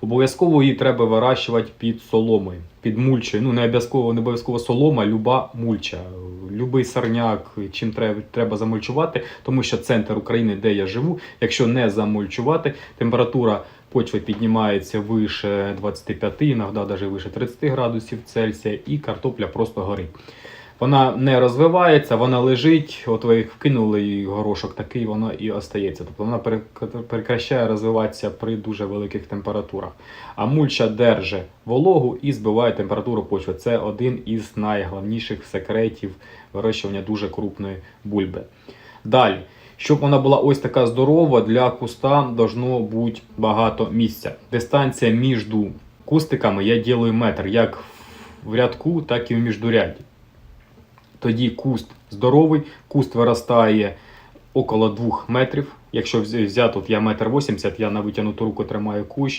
Обов'язково її треба вирощувати під соломою, під мульчою. Ну, не обов'язково, не обов'язково солома, люба мульча. Любий сорняк, чим треба, треба замульчувати, тому що центр України, де я живу, якщо не замульчувати, температура почви піднімається вище 25, іноді навіть вище 30 градусів Цельсія, і картопля просто горить. Вона не розвивається, вона лежить, от ви вкинули їй горошок такий, вона і остається. Тобто вона перек- прекращає розвиватися при дуже великих температурах. А мульча держить вологу і збиває температуру почви. Це один із найголовніших секретів вирощування дуже крупної бульби. Далі, щоб вона була ось така здорова, для куста должно бути багато місця. Дистанція між кустиками я ділю метр, як в рядку, так і в міждуряді. Тоді куст здоровий, куст виростає около 2 метрів. Якщо взяти, от я метр 80, я на витягнуту руку тримаю кущ,